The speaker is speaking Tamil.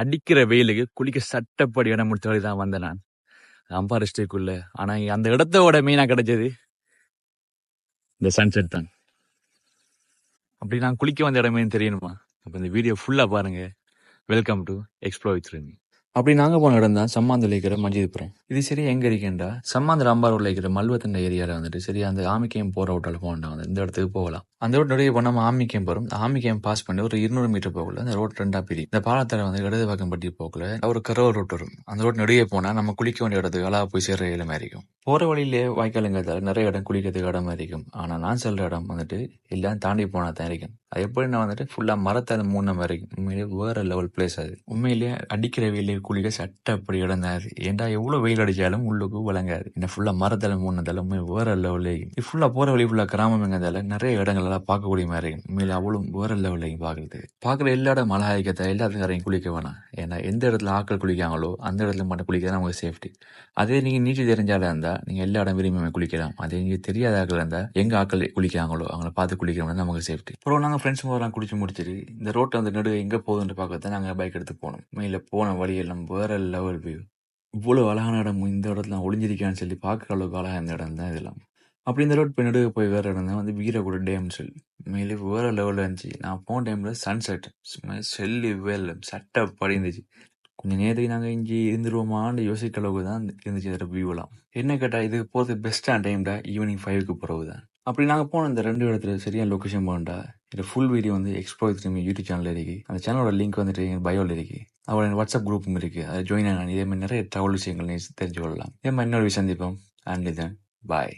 அடிக்கிற வெயிலுக்கு குளிக்க சட்டப்படி இடம் முடித்த வழி தான் வந்தேன் நான். அம்பா டிஸ்ட்ரிக்ட்குள்ள ஆனால் அந்த இடத்தோட மெயினாக கிடைச்சது இந்த சன்செட் தான். அப்படி நான் குளிக்க வந்த இடமே தெரியணுமா? அப்போ இந்த வீடியோ ஃபுல்லாக பாருங்க. Welcome to explore with Remi அப்படி நாங்கள் போன இடம் தான் சம்மாந்தில் இருக்கிற மஞ்சிதிபுரம். இது சரி எங்கே இருக்கேன்டா? சம்மாந்திர அம்பாரூரில் இருக்கிற மல்வத்தண்ட ஏரியாவில் வந்துட்டு சரி அந்த ஆமிக்கையும் போகிற ஹோட்டல் போகண்டா வந்து இந்த இடத்துக்கு போகலாம். அந்த ரோட் நடுவே போனா ஆமிக்கையம் போறோம். ஆமிக்கையம் பாஸ் பண்ணி ஒரு இருநூறு மீட்டர் போகல. அந்த ரோட் ரெண்டா பிரி. இந்த பாலத்தால வந்து இடது பக்கம் பட்டி போகல. ஒரு கரவ ரோட் வரும். அந்த ரோட் நடுவே போனா நம்ம குளிக்க வேண்டிய இடத்துக்கு அழகா போய் சேர்ற இடம் இருக்கும் போற வழியிலே வாய்க்காலுங்கிறதால நிறைய இடம் குளிக்கிறதுக்கு இடம் இருக்கும். ஆனா நான் சொல்ற இடம் வந்துட்டு எல்லாம் தாண்டி போனா தான் இருக்கும். அது எப்படி நான் வந்துட்டு ஃபுல்லா மரத்தால மூணு மாதிரி உண்மையிலேயே வேற லெவல் பிளேஸ் அது. உண்மையிலேயே அடிக்கிற வெயிலே குளிக்க சட்டப்படி இடம் தான் ஏன்டா எவ்வளவு வெயில் அடிச்சாலும் உள்ளுக்கு விளங்காது. என்ன ஃபுல்லா மரத்தால மூணதால உண்மை வேற லெவலே இது ஃபுல்லா போற வழி ஃபுல்லா கிராமங்கிறதால நிறைய இடங்கள் எல்லாம் பார்க்கக்கூடிய மாதிரி. உண்மையில் அவ்வளோ வேற லெவலையும் பார்க்குறது. பார்க்குற எல்லா இடம் மழை எல்லாத்துக்காரையும் குளிக்க வேணாம். ஏன்னா எந்த இடத்துல ஆட்கள் குளிக்காங்களோ அந்த இடத்துல மட்டும் குளிக்க நமக்கு சேஃப்டி அதே நீங்கள் நீச்சல் தெரிஞ்சாலும் இருந்தால் நீங்கள் எல்லா இடம் விரும்பி குளிக்கலாம். அதே நீங்கள் தெரியாத ஆக்கள் இருந்தால் எங்கள் ஆக்கள் குளிக்காங்களோ அவங்கள பார்த்து குளிக்கிறோம்னா நமக்கு சேஃப்டி அப்புறம் நாங்கள் ஃப்ரெண்ட்ஸ் மூலம் குளிச்சு முடிச்சிட்டு இந்த ரோட்டை வந்து நடு எங்கே போகுதுன்னு பார்க்கத்தான் நாங்கள் பைக் எடுத்து போனோம். மேலே போன வழியெல்லாம் வேற லெவல் வியூ இவ்வளோ அழகான இடம் இந்த இடத்துல ஒளிஞ்சிருக்கான்னு சொல்லி பார்க்குற அளவுக்கு அழகாக இந்த இடம் தான் இதெல்லாம். அப்படி இந்த ரோட் போய் நடுவே போய் வேற இடம் வந்து வீரகுட டேம் சொல்லி. மேலே வேற லெவலில் இருந்துச்சு. நான் போன டைம்ல சன்செட் செல்லி வேல் சட்டை படி இருந்துச்சு கொஞ்சம் நேரத்துக்கு நாங்கள் இங்கே இருந்துருவோமான்னு யோசிக்கிற அளவுக்கு தான் இருந்துச்சு அதோட வியூலாம் என்ன கேட்டால் இது போகிறது பெஸ்ட்டான டைம்டா ஈவினிங் ஃபைவ்க்கு போகிறது தான். அப்படி நாங்கள் போன இந்த ரெண்டு இடத்துல சரியான லொக்கேஷன் போகண்டா இது ஃபுல் வீடியோ வந்து எக்ஸ்ப்ளோர் திரும்பி யூடியூப் சேனல் இருக்குது அந்த சேனலோட லிங்க் வந்துட்டு எங்கள் பயோவில் இருக்கு. அவரோட வாட்ஸ்அப் குரூப்பும் இருக்குது அதை ஜாயின் ஆகணும் இதே மாதிரி நிறைய தகவல் விஷயங்கள் தெரிஞ்சு கொள்ளலாம் இதே மாதிரி இன்னொரு விஷயம் சந்திப்போம். And then. பாய்